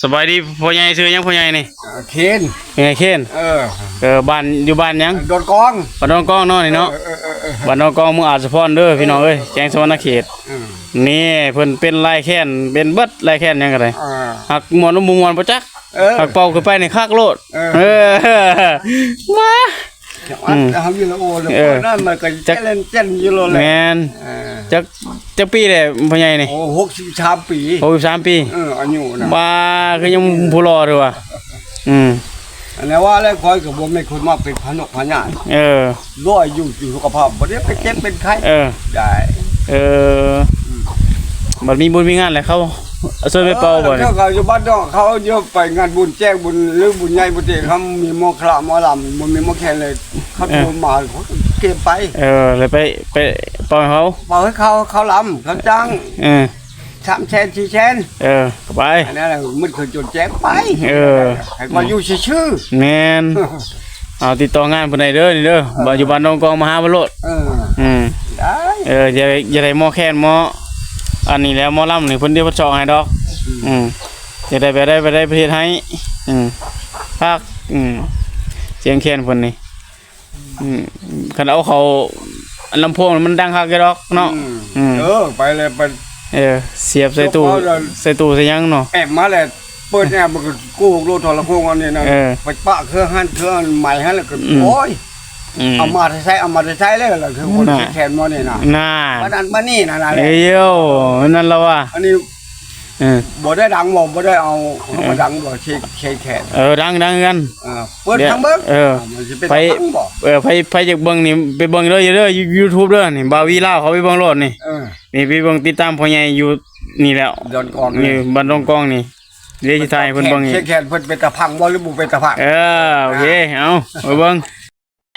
สบายดีพ่อใหญ่ซื้อหยังพ่อใหญ่นี่เอ่อเคนเป็นไงเคนเออเออบ้านอยู่บ้านหยังโดนกองบ้านน้องกองเนาะนี่เนาะเออเออเออบ้านน้องกองเมืองอาจสะพรเด้อพี่น้องเอ้ยแจ้งสวรรณเขตเออนี่เพิ่นเป็นลายแค้นเป็นเบิดลายแค้นหยังก็ได้เออหักมวนมุงมวนบ่จักเออหักเป่าขึ้นไปในคักโลดเออเออมา อันทำอยูโรโอเลยเออ นั่นมันก็จัเจกริญเจนอยูโรเลแมยนเออจักจักปีแหละพ่อใหญ่นี่โอ้หกสิบสามปี63ปีเอออายุนะบ้าคือยังผู้รอเด้อว่ะอืมอันนี้ว่าแล้วคอยกับผมไม่คนมาเป็นพนกพญานเออร้อยอยู่อยู่สุขภาพบ่ได้ไปเจ็บเป็นไข้เออ ได้เออบัดมีบุญมีงานแหละเขา เอาช่วยไม่เป่าบ่เนี่ยเขาอยู่บ้านนอกเขาเยอะไปงานบุญแจ้งบุญหรือบุญใหญ่บุญเตเขามีหมอคระหมอลำมันมีหมอแคนเลยเขาโทรมาเขาเก็บไป เออเลยไปไปเป่าให้เขาบอกให้เขาเขาลำเขาจ้างเออสามแชนสี่แชนเออไปอันนั้นแหละมันเคยจดแจ้งไป เออให้มาอยู่ชื่อแมนเอาติดต่องานเพิ่นได้เด้อนี่เด้อบ่อยู่บ้านน้องกองมหาบรดเอออืมได้เอออย่าอย่าได้หมอแคนหมอ อันนี้แหล้วหมอลำนี่เพิ่นเดียวเพิ่นเจาะให้ดอก อืมจะได้ไปได้ไปได้ประเทศให้อืมภาคอืมเสียงแค้นเพิ่นนี่อืมคันเอาเขาอันลำโพงมันดังคักอยู่ดอกเนาะอืมเออไปเลยไป เออเสียบใส่ตู้เฉพาะเราใส่ตู้ใส่หยังเนาะ แอบมาเลยเปิดแอบมันก็กู้โลดโทรโพงอันนี้นะเออ ไปปะเครื่องหันเครื่องใหม่หันแล้วก็อืม โอ้ยอืม เอามาใช้เอามาใช้เลยล่ะคือคนน่ะแขนมาเนี่ยนะน่ามาดันมานี่นะนะเอ้ยโย่นั่นแล้วว่ะอันนี้เออบ่ได้ดังบ่บ่ได้เอาเอามาดังบ่เชเชแขนเออดังดังกันเออเปิดทางเบิ่งเออมันสิเป็นไปทางบ่เออไปไปจากเบิ่งนี่ไปเบิ่งเด้อเด้อ YouTube เด้อนี่บาวีลาวเขาไปเบิ่งโลดนี่เออนี่ไปเบิ่งติดตามพ่อใหญ่อยู่นี่แล้วย้อนก่อนนี่บ้านดงกองนี่เรียกสิทายเพิ่นเบิ่งนี่เชแขนเพิ่นเป็นตะพังบ่หรือบ่เป็นตะพังเออโอเคเอาไปเบิ่ง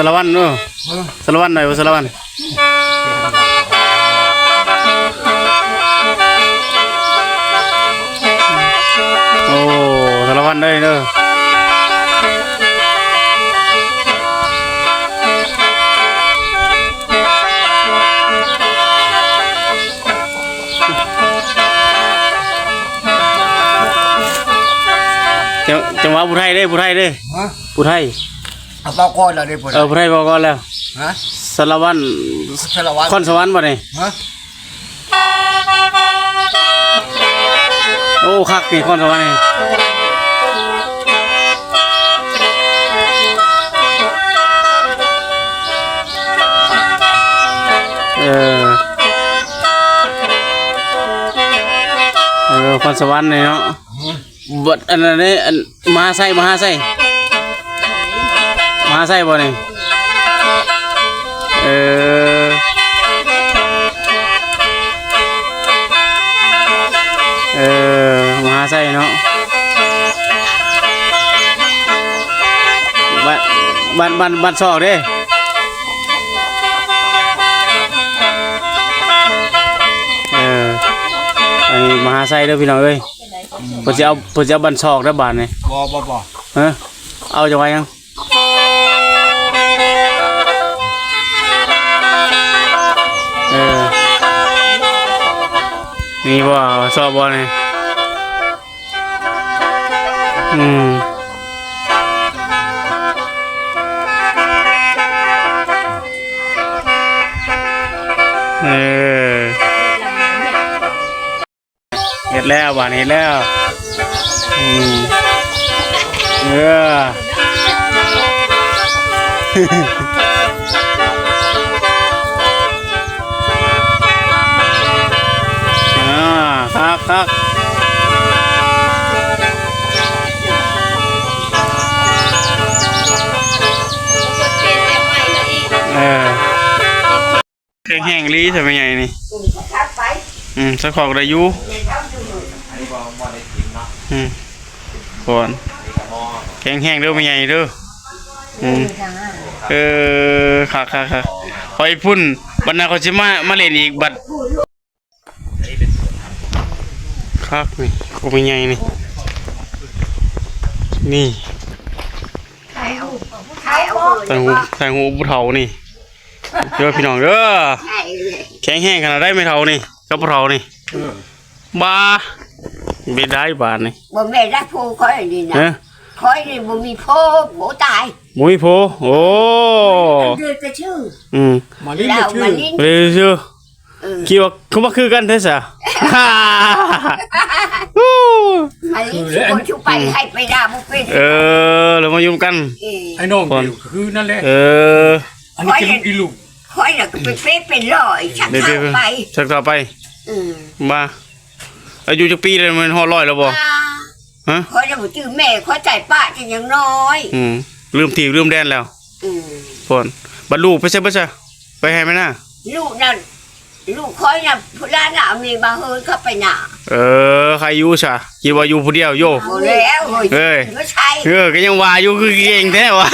ารวัตรเนอะสารวัตรหน่อยว่าสารวัตรโอ้สารวัตรได้เนอะจังจังหวะผู้ไทยเด้ผู้ไทยเด้ฮะผู้ไทย เอาเปล่าก่อนแล้วเด้เพิ่นเออผู้ไทยบอกก่อนแล้วฮะสารวัตรสารวัตรคอนสวรรค์บ่นี่ฮะโอ้คักนี่คอนสวรรค์นี่เออเออคอนสวรรค์นี่เนาะบทอันนั้นนี่อันมหาไส้มหาไส้ มหาไส้บ่นี่เออเออมหาไส้เนาะบันบันบันบันซอกเด้เอออันนี้มหาไส้เด้อพี่น้องเอ้ยเพิ่นสิเอาเพิ่นสิเอาบันซอกเด้อบานนี่บ่บ่บ่เออเอาจะไว้ยัง เออนี่บ่ซอกบ่นี่อืมเออเฮ็ดแล้วบ้านเฮ็ดแล้วอืมเออ แห้งๆลีใช่ไหมไงนี่ อืมสักขอกได้อยู่บ่ได้กินเนาะอืมก่อนนี่ก็หม้อแข็งแห้งเด้อไม่ใหญ่เด้ออืมเออค่ะค่ะค่ะคอยพุ่นบัดนั้นเขาสิมามาเล่นอีกบัดอันนี้เป็นส่วนครับนี่กูไม่ใหญ่นี่ นี่ใครเอาใครเอาใส่หูใส่หูบุเฒ่านี่ เด้อพี่น้องเด้อใช่เลยแข็งแห้งขนาดได้ไม่เฒ่านี่กับบุเฒ่านี่บ้าไม่ได้บาดนี่บ่แม่รักผู้คอยนี่นะเอ้ยคอยนี่บ่มีพ่อบ่ตายมุ้ยโพโอ้เดือดกระชื่ออืมมาลิ้นเราชื่มาอลิ้นเร็วชื่อเออคิดว่าเขามาคือกันแท้ซะมาลิ้นสิคนชุไปให้ไปด่าบ่เป็นเออเรามายุ่งกันเออไอ้น้องเดียวคือนั่นแหละเอออันนี้กินอีลูก คอยน่ะก็ไปเฟ้เป็นร้อยชักเดี๋ยวเข้าเดี๋ยวไป ชักต่อไปอืมมาอายุจักปีเลยมันฮอดร้อยแล้วบ่ฮะคอยน่ะบ่จื้อแม่คอยใจป้าจังยังน้อย อืมลืมที่ลืมแดนแล้วอืมพ่นบัดลูกไปใช่บ่ซะไปให้ไหมน่ะลูกนั่นลูกคอยน่ะผู้หลานน่ะมีมาเฮินเข้าไปหน้าเออใครอยู่ซะคิดว่าอยู่ผู้เดียวโย บ่แล้วเฮ้ยเอ้ยไม่ใช่ เออก็ยังว่าอยู่คือเก่งแท้วะ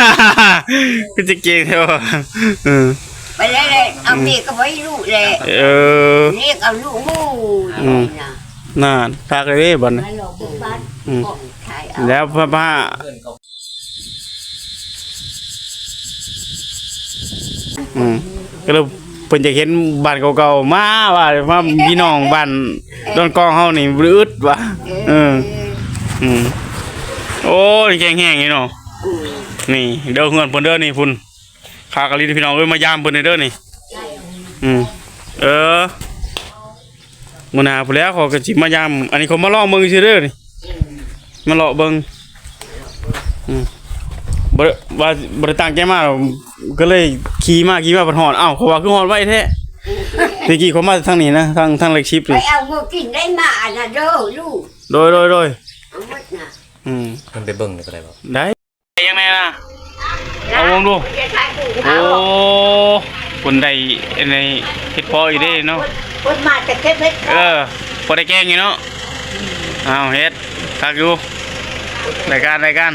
คือจะเก่งแท้วะเออ ไปเลยเลยเอาเมียก็ไว้ลูกเลยเออเรียกเอาลูกมู่อืมนะน่านทากเลยเด้บัดนี้มาหลอกบุกบ้านอืมของใครเอาแล้วพระพาเพื่อนก็อืมก็เลยเพิ่นจะเห็นบ้านเก่าๆมาว่าว่าพี่น้องบ้านดอนกองเฮานี่รืดว่ะเอออืมโอ้ยแข็งแห้งนี่เนาะอืมนี่เด้อเฮือนเพิ่นเด้อนี่พุ่น ขากะลีพี่น้องเอ้ยมายามเพิ่นเด้อนี่อืมเออมื้อหน้าพุ่นแล้วเขาก็สิมายามอันนี้เขามาลองเบิ่งซื่อเด้อนี่มาเลาะเบิ่งอืมบ่ได้ว่าบ่ได้ตั้งใจมาหรอกก็เลยขี่มาขี่มาเพิ่นฮอดอ้าวเขาว่าคือฮอดไว้แท้ตะกี้เขามาทางนี้นะทางทางเล็กชิปไปนี่เอามือกินได้มาน่ะเด้อลูกโดยโดยโดยเอาหมดน่ะอืมมันไปเบิ่งนี่ก็ได้บ่ได้ยังไงนะ เอาวงดูจะทายกูโอ้เอาคนใดในเฮ็ดพออยู่เด้เนาะคนมาแต่เก็บเม็ดเออพอได้แกงอยู่เนาะอ้าวเฮ็ดคักอยู่รายการรายการ